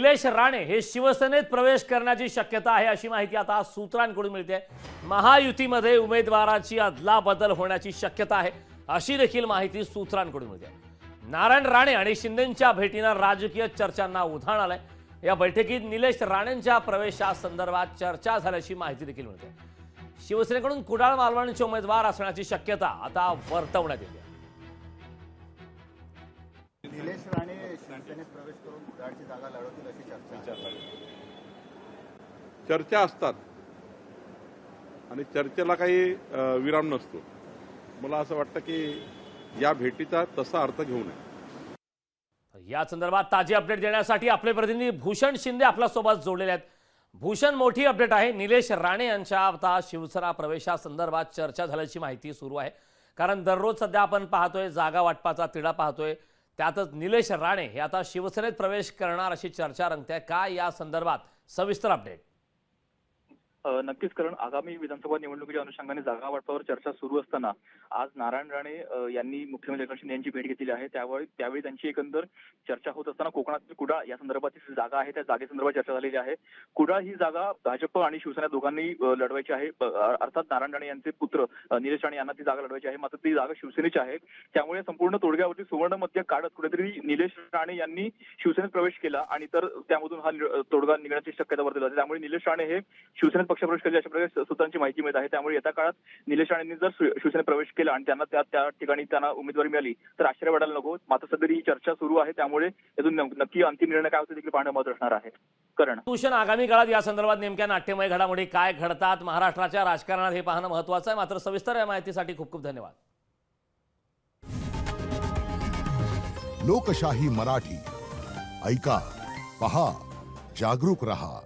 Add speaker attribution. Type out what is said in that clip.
Speaker 1: निलेश राणे हे शिवसेनेत प्रवेश करण्याची शक्यता आहे अशी माहिती आता सूत्रांकडून मिळते. महायुतीमध्ये उमेदवाराची अदलाबदल होण्याची शक्यता आहे अशी देखील माहिती सूत्रांकडून मिळते. नारायण राणे आणि शिंदेच्या भेटीनं राजकीय चर्चांना उधाण आलंय. या बैठकीत निलेश राणेंच्या प्रवेशासंदर्भात चर्चा झाल्याची माहिती देखील मिळते. शिवसेनेकडून कुडाळ मालवणचे उमेदवार असण्याची शक्यता आता वर्तवण्यात येते.
Speaker 2: निलेश राणे शिवसेनेत प्रवेश करून कुडाळची जागा लढवतील अशी चर्चा.
Speaker 3: चर्चा असतात. आणि चर्चेला काही विराम नसतो. मला असं वाटतं की या भेटीचा तसा अर्थ घेऊ नये.
Speaker 1: या संदर्भात ताजी अपडेट देण्यासाठी आपले प्रतिनिधी भूषण शिंदे आपल्यासोबत जोडलेले आहेत. भूषण मोठी अपडेट आहे. निलेश राणे यांच्या आता शिवसेना प्रवेशासंदर्भात चर्चा झाल्याची माहिती सुरू आहे. कारण दररोज सध्या आपण पाहतोय जागा वाटपाचा तिढा पाहतोय. त्यातच निलेश राणे हे आता शिवसेनेत प्रवेश करणार अशी चर्चा रंगते. काय या संदर्भात सविस्तर अपडेट
Speaker 4: नक्कीच कारण आगामी विधानसभा निवडणुकीच्या अनुषंगाने जागा वाटपावर चर्चा सुरू असताना आज नारायण राणे यांनी मुख्यमंत्री एकनाथ शिंदे यांची भेट घेतली आहे. त्यावेळी त्यावेळी त्यांची एकंदर चर्चा होत असताना कोकणातील कुडाळ या संदर्भाची जी जागा आहे त्या जागेसंदर्भात चर्चा झालेली आहे. कुडाळ ही जागा भाजप आणि शिवसेना दोघांनी लढवायची आहे. अर्थात नारायण राणे यांचे पुत्र निलेश राणे यांना ती जागा लढवायची आहे. मात्र ती जागा शिवसेनेची आहे. त्यामुळे संपूर्ण तोडग्यावरती सुवर्ण मध्य काढत कुठेतरी निलेश राणे यांनी शिवसेनेत प्रवेश केला आणि तर त्यामधून हा तोडगा निघण्याची शक्यता वर्तवली जाते. त्यामुळे निलेश राणे हे शिवसेनेत पक्षप्रवेश केले अशा प्रकारे सूत्रांची माहिती मिळत आहे. त्यामुळे येत्या काळात निलेश राणेंनी जर शिवसेनेत प्रवेश केला आणि त्यांना त्या त्या ठिकाणी त्यांना उमेदवारी मिळाली तर आश्चर्य वाटायला नको. मात्र सध्या ही चर्चा सुरू आहे. त्यामुळे यातून नक्की अंतिम निर्णय काय होतो देखील पाहणं महत्त्व असणार आहे. करण.
Speaker 1: भूषण आगामी काळात या संदर्भात नेमक्या नाट्यमय घडामोडी काय घडतात महाराष्ट्राच्या राजकारणात हे पाहणं महत्वाचं आहे. मात्र सविस्तर या माहितीसाठी खूप खूप धन्यवाद.
Speaker 5: लोकशाही मराठी. ऐका पहा जागरूक रहा.